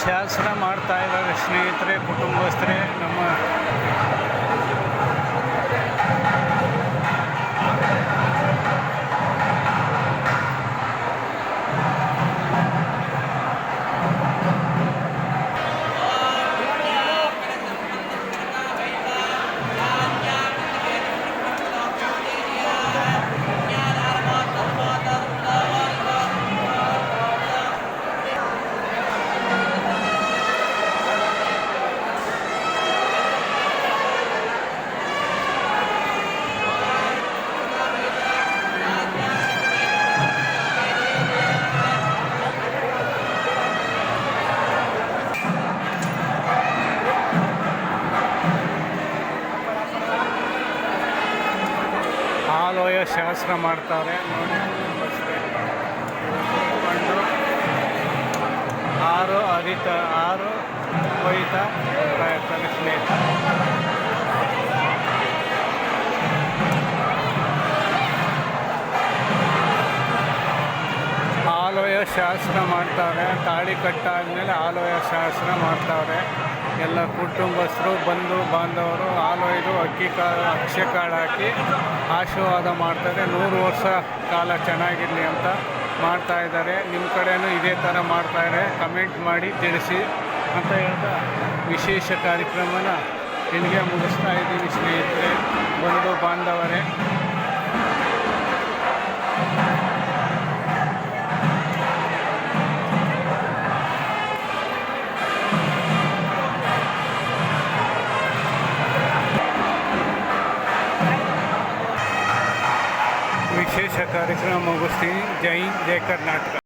ಶಾಸ್ತ್ರ ಮಾಡ್ತಾ ಇದ್ದಾರೆ ಸ್ನೇಹಿತರೆ ಕುಟುಂಬಸ್ಥರೇ ನಮ್ಮ ಆಲೋಯ ಶಾಸ್ತ್ರ ಮಾಡ್ತಾರೆ. ನೋಡಿ ಆರು ಅರಿತ, ಆರು ಕೊಯ್ತ ಪ್ರಯತ್ನ ಸ್ನೇಹಿತ ಆಲೋಯ ಶಾಸ್ತ್ರ ಮಾಡ್ತಾರೆ. ತಾಳಿ ಕಟ್ಟಾದ್ಮೇಲೆ ಆಲೋಯ ಶಾಸ್ತ್ರ ಮಾಡ್ತಾರೆ. ಎಲ್ಲ ಕುಟುಂಬಸ್ಥರು, ಬಂಧು ಬಾಂಧವರು ಹಾಲು ಒಯ್ದು ಅಕ್ಕಿ ಕಾಳು ಅಕ್ಷೆ ಕಾಳು ಹಾಕಿ ಆಶೀರ್ವಾದ ಮಾಡ್ತಾರೆ. ನೂರು ವರ್ಷ ಕಾಲ ಚೆನ್ನಾಗಿರಲಿ ಅಂತ ಮಾಡ್ತಾ ಇದ್ದಾರೆ. ನಿಮ್ಮ ಕಡೆಯೂ ಇದೇ ಥರ ಮಾಡ್ತಾರೆ ಕಮೆಂಟ್ ಮಾಡಿ ತಿಳಿಸಿ ಅಂತ ಹೇಳ್ತಾ ವಿಶೇಷ ಕಾರ್ಯಕ್ರಮನ ಇಲ್ಲಿಗೆ ಮುಗಿಸ್ತಾ ಇದ್ದೀವಿ ಸ್ನೇಹಿತರೆ. ಬಂಧು ಬಾಂಧವರೇ विशेष कार्यक्रम गोष्टी जय जय कर्नाटक.